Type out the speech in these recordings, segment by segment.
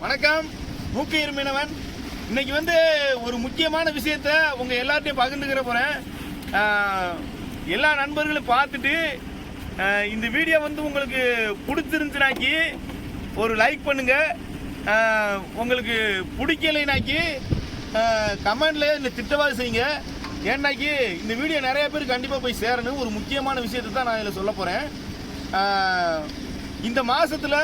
வணக்கம். மூக்கையர் மீனவன் இன்னைக்கு வந்து ஒரு முக்கியமான விஷயத்த உங்க எல்லார்ட்டையும் பகிர்ந்துக்கிற போறேன். எல்லா நண்பர்களும் பார்த்துட்டு இந்த வீடியோ வந்து உங்களுக்கு பிடிச்சிருந்துச்சுனாக்கி ஒரு லைக் பண்ணுங்க. உங்களுக்கு பிடிக்கலைனாக்கி கமெண்ட்ல இந்த திட்டவாறு செய்யுங்க. ஏன்னாக்கி இந்த வீடியோ நிறைய பேர் கண்டிப்பாக போய் சேரணும். ஒரு முக்கியமான விஷயத்தை தான் நான் இதில் சொல்ல போகிறேன் இந்த மாதத்தில்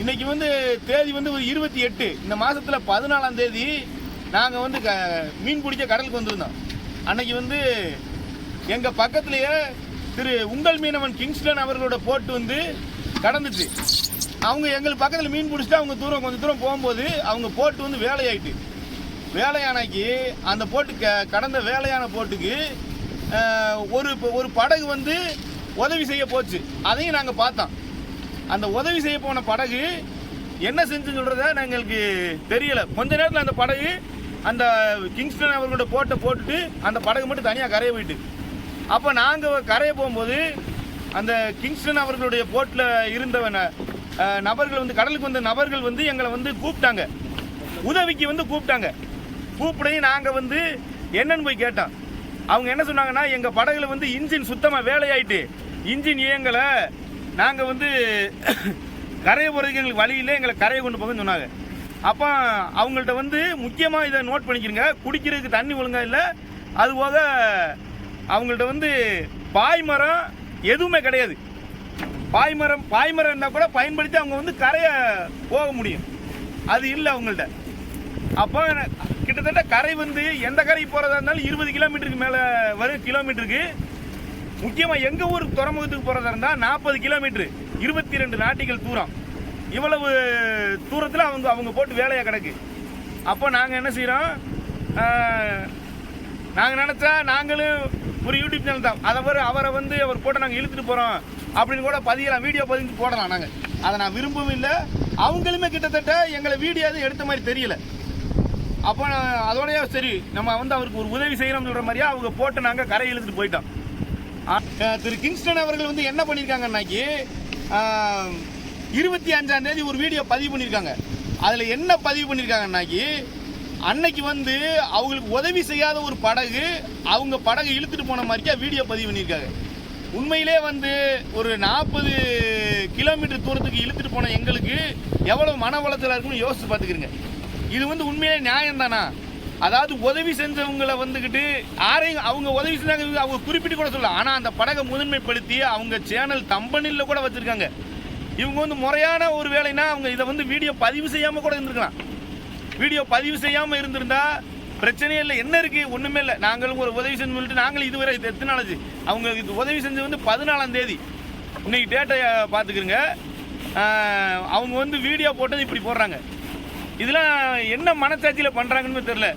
இன்னைக்கு வந்து தேதி வந்து ஒரு இருபத்தி எட்டு. இந்த மாதத்தில் பதினாலாம் தேதி நாங்கள் வந்து க- மீன் பிடிக்க கடலுக்கு வந்திருந்தோம். அன்னைக்கு வந்து எங்கள் பக்கத்துலேயே திரு உங்கள் மீனவன் கிங்ஸ்டன் அவர்களோட போட்டு வந்து கடந்துச்சு. அவங்க எங்களுக்கு பக்கத்தில் மீன் பிடிச்சிட்டு அவங்க தூரம் கொஞ்சம் தூரம் போகும்போது அவங்க போட்டு வந்து வேலையாயிட்டு. வேலையானைக்கு அந்த போட்டு க- கடந்த வேலையான போட்டுக்கு ஒரு ஒரு படகு வந்து உதவி செய்ய போச்சு. அதையும் நாங்கள் பார்த்தோம். அந்த உதவி செய்ய போன படகு என்ன செஞ்சு சொல்றத எங்களுக்கு தெரியல. கொஞ்ச நேரத்தில் அந்த படகு அந்த கிங்ஸ்டன் அவர்களோட போட்டை போட்டுட்டு அந்த படகு மட்டும் தனியாக கரையை போயிட்டு. அப்போ நாங்கள் கரையை போகும்போது அந்த கிங்ஸ்டன் அவர்களுடைய போட்டில் இருந்தவன நபர்கள் வந்து கடலுக்கு வந்த நபர்கள் வந்து எங்களை வந்து கூப்பிட்டாங்க. உதவிக்கு வந்து கூப்பிட்டாங்க. கூப்பிடையும் நாங்கள் வந்து என்னன்னு போய் கேட்டோம். அவங்க என்ன சொன்னாங்கன்னா எங்கள் படகுல வந்து இன்ஜின் சுத்தமாக வேலையாயிட்டு இன்ஜின் இயங்கலை. நாங்கள் வந்து கரையை போகிறதுக்கு எங்களுக்கு வழியிலே எங்களை கரையை கொண்டு போகன்னு சொன்னாங்க. அப்போ அவங்கள்ட்ட வந்து முக்கியமாக இதை நோட் பண்ணிக்கிறங்க. குடிக்கிறதுக்கு தண்ணி ஒழுங்காக இல்லை. அது போக அவங்கள்ட்ட வந்து பாய்மரம் எதுவுமே கிடையாது. பாய்மரம் பாய்மரம் இருந்தால் கூட பயன்படுத்தி அவங்க வந்து கரையை போக முடியும். அது இல்லை அவங்கள்ட்ட. அப்போ கிட்டத்தட்ட கரை வந்து எந்த கரைக்கு போகிறதா இருந்தாலும் இருபது கிலோமீட்டருக்கு மேலே வரும் கிலோமீட்டருக்கு. முக்கியமாக எங்கள் ஊர் துறைமுகத்துக்கு போகிறதா இருந்தால் நாற்பது கிலோமீட்ரு இருபத்தி ரெண்டு நாட்டிகள் தூரம். இவ்வளவு தூரத்தில் அவங்க அவங்க போட்டு வேலையாக கிடக்கு. அப்போ நாங்கள் என்ன செய்கிறோம் நாங்கள் நினச்சா நாங்களும் ஒரு யூடியூப் சேனல் தான். அதை வர அவரை வந்து அவர் போட்டு நாங்கள் இழுத்துட்டு போகிறோம் அப்படின்னு கூட பதியலாம் வீடியோ பதிஞ்சு போடலாம் நாங்கள் அதை நான் விரும்பவும் இல்லை. அவங்களுமே கிட்டத்தட்ட எங்களை வீடியோ எதுவும் எடுத்த மாதிரி தெரியல. அப்போ அதோடய சரி நம்ம வந்து அவருக்கு ஒரு உதவி செய்கிறோம்ன்ற சொல்கிற மாதிரியா அவங்க போட்டு நாங்கள் கரை இழுத்துட்டு போயிட்டோம். திரு கிங்ஸ்டன் அவர்கள் வந்து என்ன பண்ணியிருக்காங்கன்னாக்கி இருபத்தி அஞ்சாம் தேதி ஒரு வீடியோ பதிவு பண்ணியிருக்காங்க. அதில் என்ன பதிவு பண்ணியிருக்காங்கன்னாக்கி அன்னைக்கு வந்து அவங்களுக்கு உதவி செய்யாத ஒரு படகு அவங்க படகு இழுத்துட்டு போன மாதிரிக்கா வீடியோ பதிவு பண்ணியிருக்காங்க. உண்மையிலே வந்து ஒரு நாற்பது கிலோமீட்டர் தூரத்துக்கு இழுத்துட்டு போன எங்களுக்கு எவ்வளோ மன வளத்தில் இருக்குன்னு யோசித்து பார்த்துக்கிறங்க. இது வந்து உண்மையிலே நியாயம் தானா அதாவது உதவி செஞ்சவங்களை வந்துக்கிட்டு யாரையும் அவங்க உதவி செஞ்சாங்க அவங்க குறிப்பிட்டு கூட சொல்லலாம் ஆனால் அந்த படகை முதன்மைப்படுத்தி அவங்க சேனல் தம்பனில் கூட வச்சுருக்காங்க. இவங்க வந்து முறையான ஒரு வேலைனா அவங்க இதை வந்து வீடியோ பதிவு செய்யாமல் கூட இருந்திருக்கலாம். வீடியோ பதிவு செய்யாமல் இருந்திருந்தா பிரச்சனையே இல்லை. என்ன இருக்குது ஒன்றுமே இல்லை. நாங்களும் ஒரு உதவி செஞ்சு சொல்லிட்டு நாங்களும் இதுவரை இது எத்தனை நாளாச்சு? அவங்க இது உதவி செஞ்சது வந்து பதினாலாம் தேதி. இன்னைக்கு டேட்டை பார்த்துக்கிறங்க. அவங்க வந்து வீடியோ போட்டது இப்படி போடுறாங்க. இதெல்லாம் என்ன மனசாட்சியில் பண்ணுறாங்கன்னு தெரில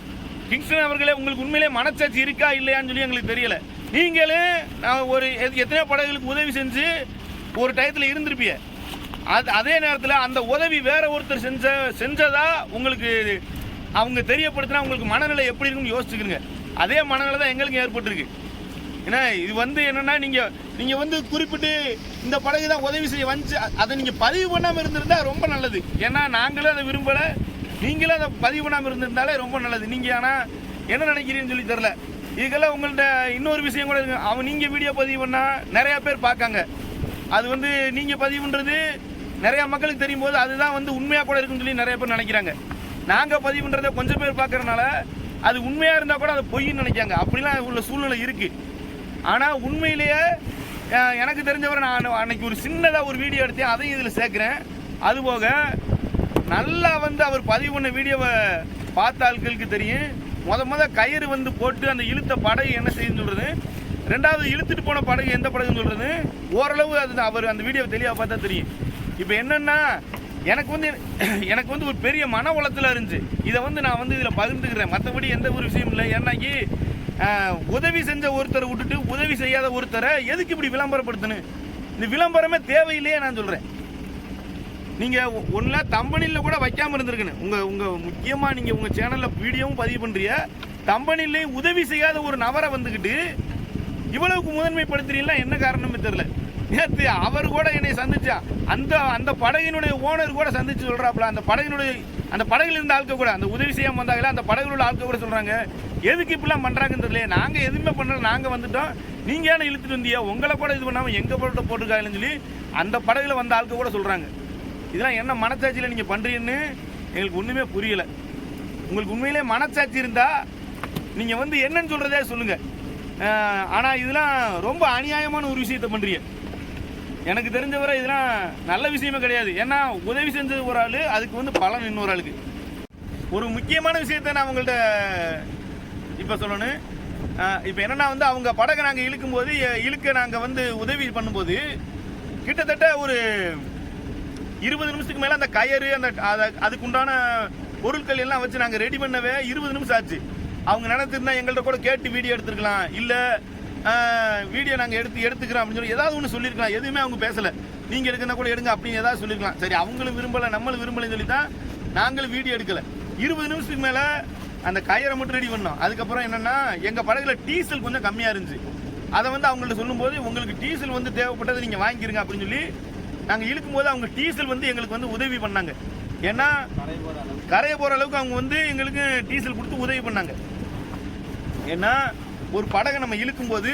கிங்ஸ்டன் அவர்களே உங்களுக்கு உண்மையிலே மனச்சாட்சி இருக்கா இல்லையான்னு சொல்லி எங்களுக்கு தெரியல. நீங்களே நான் ஒரு எத்தனையோ படகுகளுக்கு உதவி செஞ்சு ஒரு டயத்தில் இருந்திருப்பிய. அது அதே நேரத்தில் அந்த உதவி வேற ஒருத்தர் செஞ்ச செஞ்சதா உங்களுக்கு அவங்க தெரியப்படுத்தினா உங்களுக்கு மனநிலை எப்படி இருக்குன்னு யோசிச்சுக்கிறங்க அதே மனநிலை தான் எங்களுக்கு ஏற்பட்டிருக்கு. ஏன்னா இது வந்து என்னென்னா நீங்கள் நீங்கள் வந்து குறிப்பிட்டு இந்த படகு தான் உதவி செய்ய வந்துச்சு அதை நீங்கள் பதிவு பண்ணாமல் இருந்திருந்தா ரொம்ப நல்லது. ஏன்னா நாங்களும் அதை விரும்பலை. நீங்களும் அதை பதிவு பண்ணாமல் இருந்திருந்தாலே ரொம்ப நல்லது. நீங்கள் ஆனால் என்ன நினைக்கிறீங்கன்னு சொல்லி தெரில இதுக்கெல்லாம் உங்கள்கிட்ட இன்னொரு விஷயம் கூட இருக்குது அவன் நீங்கள் வீடியோ பதிவு பண்ணால் நிறையா பேர் பார்க்காங்க. அது வந்து நீங்கள் பதிவு நிறையா மக்களுக்கு தெரியும் போது அதுதான் வந்து உண்மையாக கூட இருக்குன்னு சொல்லி நிறைய பேர் நினைக்கிறாங்க. நாங்கள் பதிவுன்றத கொஞ்சம் பேர் பார்க்குறனால அது உண்மையாக இருந்தால் கூட அதை பொய்ன்னு நினைக்காங்க அப்படிலாம் உள்ள சூழ்நிலை இருக்குது ஆனால் உண்மையிலேயே எனக்கு தெரிஞ்சவரை நான் அன்னைக்கு ஒரு சின்னதாக ஒரு வீடியோ எடுத்தேன். அதையும் இதில் சேர்க்குறேன். அதுபோக நல்லா வந்து அவர் பதிவு பண்ண வீடியோவை பார்த்த ஆட்களுக்கு தெரியும். முத முத கயிறு வந்து போட்டு அந்த இழுத்த படகு என்ன செய்யுன்னு சொல்கிறது ரெண்டாவது இழுத்துட்டு போன படகு எந்த படகுன்னு சொல்கிறது ஓரளவு அது அவர் அந்த வீடியோவை தெளிவாக பார்த்தா தெரியும். இப்போ என்னென்னா எனக்கு வந்து எனக்கு வந்து ஒரு பெரிய மன உளத்தில் இருந்துச்சு. இதை வந்து நான் வந்து இதில் பகிர்ந்துக்கிறேன். மற்றபடி எந்த ஒரு விஷயம் இல்லை. ஏன்னாக்கி உதவி செஞ்ச ஒருத்தரை விட்டுட்டு உதவி செய்யாத ஒருத்தரை எதுக்கு இப்படி விளம்பரப்படுத்தணும்? இந்த விளம்பரமே தேவையில்லையே நான் சொல்கிறேன் நீங்கள் ஒன்றில் தம்பனியில் கூட வைக்காமல் இருந்திருக்குன்னு உங்கள் உங்கள் முக்கியமாக நீங்கள் உங்கள் சேனலில் வீடியோவும் பதிவு பண்ணுறிய தம்பனிலையும் உதவி செய்யாத ஒரு நபரை வந்துக்கிட்டு இவ்வளவுக்கு முதன்மைப்படுத்துறீங்களா என்ன காரணமே தெரில நேற்று அவர் கூட என்னை சந்திச்சா. அந்த அந்த படகினுடைய ஓனர் கூட சந்திச்சு சொல்கிறாப்புல அந்த படகினுடைய அந்த படகுல இருந்த ஆட்கள் கூட அந்த உதவி செய்யாமல் வந்தாங்களே அந்த படகுல உள்ள ஆட்கள் கூட சொல்கிறாங்க எதுக்கு இப்படிலாம் பண்ணுறாங்கன்னு தெரியல. நாங்கள் எதுவுமே பண்ணல நாங்கள் வந்துட்டோம். நீங்கள் ஏன்னா இழுத்துட்டு வந்தியா உங்களை கூட இது பண்ணாமல் எங்கள் போட்டு போட்டிருக்காங்கன்னு சொல்லி அந்த படகுல வந்த ஆட்கள் கூட சொல்கிறாங்க இதெல்லாம் என்ன மனசாட்சியில் நீங்கள் பண்ணுறீங்கன்னு எங்களுக்கு ஒன்றுமே புரியலை. உங்களுக்கு உண்மையிலே மனசாட்சி இருந்தால் நீங்கள் வந்து என்னன்னு சொல்கிறதே சொல்லுங்கள் ஆனால் இதெல்லாம் ரொம்ப அநியாயமான ஒரு விஷயத்தை பண்ணுறீங்க எனக்கு தெரிஞ்சவரை இதெல்லாம் நல்ல விஷயமே கிடையாது. ஏன்னா உதவி செஞ்சது ஒரு ஆள் அதுக்கு வந்து பலன் இன்னொரு ஆளுக்கு. ஒரு முக்கியமான விஷயத்த நான் உங்கள்கிட்ட இப்போ சொல்லணும். இப்போ என்னன்னா வந்து அவங்க படகை நாங்கள் இழுக்கும்போது இழுக்க நாங்கள் வந்து உதவி பண்ணும்போது கிட்டத்தட்ட ஒரு இருபது நிமிஷத்துக்கு மேலே அந்த கயறு அந்த அதுக்குண்டான பொருட்கள் எல்லாம் வச்சு நாங்கள் ரெடி பண்ணவே இருபது நிமிஷம் ஆச்சு. அவங்க நினைத்திருந்தா எங்கள்கிட்ட கூட கேட்டு வீடியோ எடுத்துருக்கலாம். இல்லை வீடியோ நாங்கள் எடுத்து எடுத்துக்கிறோம் அப்படின்னு சொல்லி ஏதாவது ஒன்று சொல்லியிருக்கலாம் எதுவுமே அவங்க பேசலை. நீங்கள் எடுக்கணும் கூட எடுங்க அப்படின்னு ஏதாவது சொல்லியிருக்கலாம் சரி அவங்களும் விரும்பலை நம்மளும் விரும்பலைன்னு சொல்லி தான் நாங்களும் வீடியோ எடுக்கலை. இருபது நிமிஷத்துக்கு மேலே அந்த கயரை மட்டும் ரெடி பண்ணோம். அதுக்கப்புறம் என்னன்னா எங்கள் படகுல டீசல் கொஞ்சம் கம்மியாக இருந்துச்சு. அதை வந்து அவங்கள்ட்ட சொல்லும்போது உங்களுக்கு டீசல் வந்து தேவைப்பட்டதை நீங்கள் வாங்கிக்கிறங்க அப்படின்னு சொல்லி நாங்கள் இழுக்கும் போது அவங்க டீசல் வந்து எங்களுக்கு வந்து உதவி பண்ணாங்க. ஏன்னா கரையை போகிற அளவுக்கு அவங்க வந்து எங்களுக்கு டீசல் கொடுத்து உதவி பண்ணாங்க. ஏன்னா ஒரு படகை நம்ம இழுக்கும்போது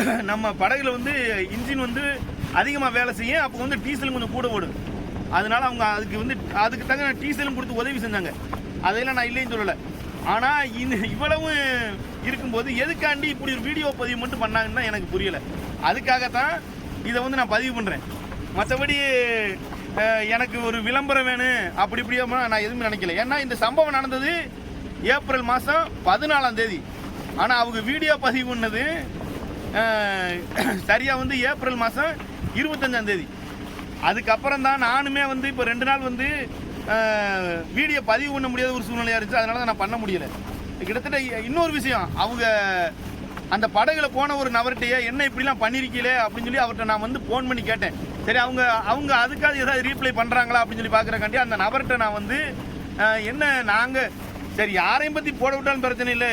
நம்ம படகுல வந்து இன்ஜின் வந்து அதிகமாக வேலை செய்யும் அப்போ வந்து டீசல் கொஞ்சம் கூட ஓடும். அதனால அவங்க அதுக்கு வந்து அதுக்கு தகுந்த டீசலும் கொடுத்து உதவி செஞ்சாங்க. அதையெல்லாம் நான் இல்லைன்னு சொல்லலை. ஆனால் இந்த இவ்வளவு இருக்கும்போது எதுக்காண்டி இப்படி ஒரு வீடியோ பதிவு மட்டும் பண்ணாங்கன்னு தான் எனக்கு புரியலை. அதுக்காகத்தான் இதை வந்து நான் பதிவு பண்ணுறேன் மற்றபடி எனக்கு ஒரு விளம்பரம் வேணும். அப்படி இப்படி நான் எதுவுமே நினைக்கல. ஏன்னா இந்த சம்பவம் நடந்தது ஏப்ரல் மாதம் பதினாலாம் தேதி. ஆனால் அவங்க வீடியோ பதிவு பண்ணது சரியாக வந்து ஏப்ரல் மாதம் இருபத்தஞ்சாம் தேதி. அதுக்கப்புறம் தான் நானுமே வந்து இப்போ ரெண்டு நாள் வந்து வீடியோ பதிவு பண்ண முடியாத ஒரு சூழ்நிலையாக இருந்துச்சு. அதனால தான் நான் பண்ண முடியலை. கிட்டத்தட்ட இன்னொரு விஷயம். அவங்க அந்த படகுல போன ஒரு நபர்கிட்டயே என்ன இப்படிலாம் பண்ணியிருக்கீங்களே அப்படின்னு சொல்லி அவர்கிட்ட நான் வந்து ஃபோன் பண்ணி கேட்டேன். சரி அவங்க அவங்க அதுக்காக ஏதாவது ரீப்ளை பண்ணுறாங்களா அப்படின்னு சொல்லி பார்க்குறக்காண்டி அந்த நபர்கிட்ட நான் வந்து என்ன நாங்கள் சரி யாரையும் பற்றி போட விட்டாலும் பிரச்சனை இல்லை.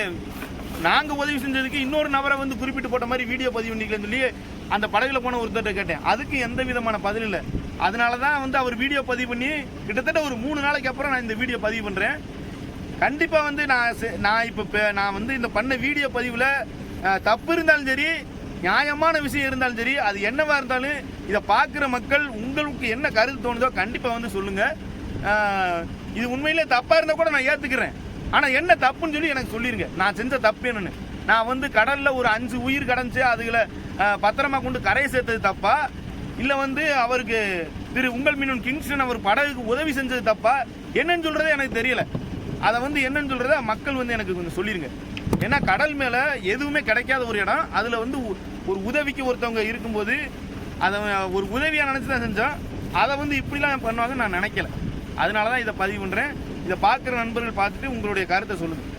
நாங்கள் உதவி செஞ்சதுக்கு இன்னொரு நபரை வந்து குறிப்பிட்டு போட்ட மாதிரி வீடியோ பதிவு பண்ணிக்கலன்னு சொல்லி அந்த படகுல போன ஒருத்தர்கிட்ட கேட்டேன். அதுக்கு எந்த விதமான பதில் இல்லை. அதனால தான் வந்து அவர் வீடியோ பதிவு பண்ணி கிட்டத்தட்ட ஒரு மூணு நாளைக்கு அப்புறம் நான் இந்த வீடியோ பதிவு பண்ணுறேன் கண்டிப்பாக வந்து நான் செ- நான் இப்போ நான் வந்து இந்த பண்ண வீடியோ பதிவில் தப்பு இருந்தாலும் சரி நியாயமான விஷயம் இருந்தாலும் சரி அது என்னவா இருந்தாலும் இதை பார்க்குற மக்கள் உங்களுக்கு என்ன கருத்து தோணுதோ கண்டிப்பாக வந்து சொல்லுங்கள் இது உண்மையிலே தப்பாக இருந்தால் கூட நான் ஏற்றுக்கிறேன் ஆனால் என்ன தப்புன்னு சொல்லி எனக்கு சொல்லிடுங்க நான் செஞ்ச தப்பு என்னன்னு. நான் வந்து கடலில் ஒரு அஞ்சு உயிர் கடந்துச்சு அதுகளை பத்திரமா கொண்டு கரையை சேர்த்தது தப்பா? இல்லை வந்து அவருக்கு திரு உங்கள் மீனன் கிங்ஸ்டன் அவர் படகுக்கு உதவி செஞ்சது தப்பா? என்னன்னு சொல்கிறதே எனக்கு தெரியல. அதை வந்து என்னன்னு சொல்கிறத மக்கள் வந்து எனக்கு கொஞ்சம் சொல்லிடுங்க ஏன்னா கடல் மேலே எதுவுமே கிடைக்காத ஒரு இடம். அதில் வந்து ஒரு உதவிக்கு ஒருத்தவங்க இருக்கும்போது அதை ஒரு உதவியாக நினச்சி தான் செஞ்சோம். அதை வந்து இப்படிலாம் பண்ணுவாங்கன்னு நான் நினைக்கல. அதனால தான் இதை பதிவு பண்ணுறேன் இதை பார்க்குற நண்பர்கள் பார்த்துட்டு உங்களுடைய கருத்தை சொல்லுங்கள்